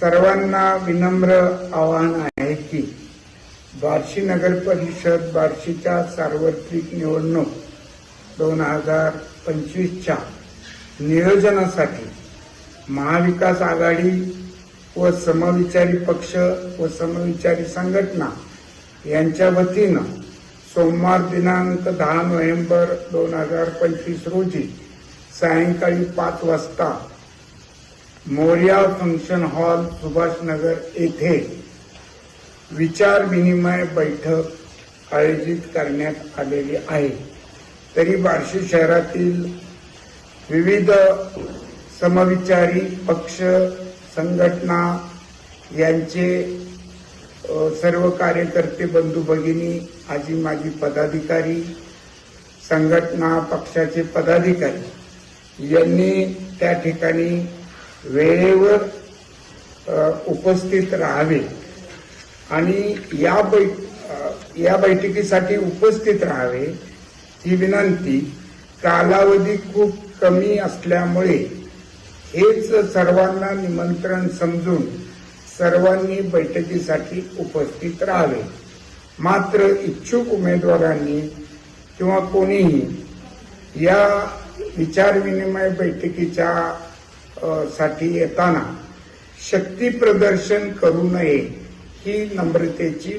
सर्वांना विनम्र आवाहन आहे की बार्शी नगर परिषद बार्शीच्या सार्वत्रिक निवडणूक दोन हजार पंचवीसच्या नियोजनासाठी महाविकास आघाडी व समविचारी पक्ष व समविचारी संघटना यांच्या वतीनं सोमवार दिनांक दहा नोव्हेंबर दोन हजार पंचवीस रोजी सायंकाळी पाच वाजता मोर्या फंक्शन हॉल सुभाषनगर येथे विचार विनिमय बैठक आयोजित करण्यात आलेली आहे. तरी बार्शी शहरातील विविध समविचारी पक्ष संघटना यांचे सर्व कार्यकर्ते बंधू भगिनी आजी माजी पदाधिकारी संघटना पक्षाचे पदाधिकारी यांनी त्या ठिकाणी वेळेवर उपस्थित राहावे आणि या बै या बैठकीसाठी उपस्थित राहावे ही विनंती कालावधी खूप कमी असल्यामुळे हेच सर्वांना निमंत्रण समजून सर्वांनी बैठकीसाठी उपस्थित राहावे. मात्र इच्छुक उमेदवारांनी किंवा कोणीही या विचारविनिमय बैठकीच्या साठी येताना शक्ती प्रदर्शन करू नये ही नम्रतेची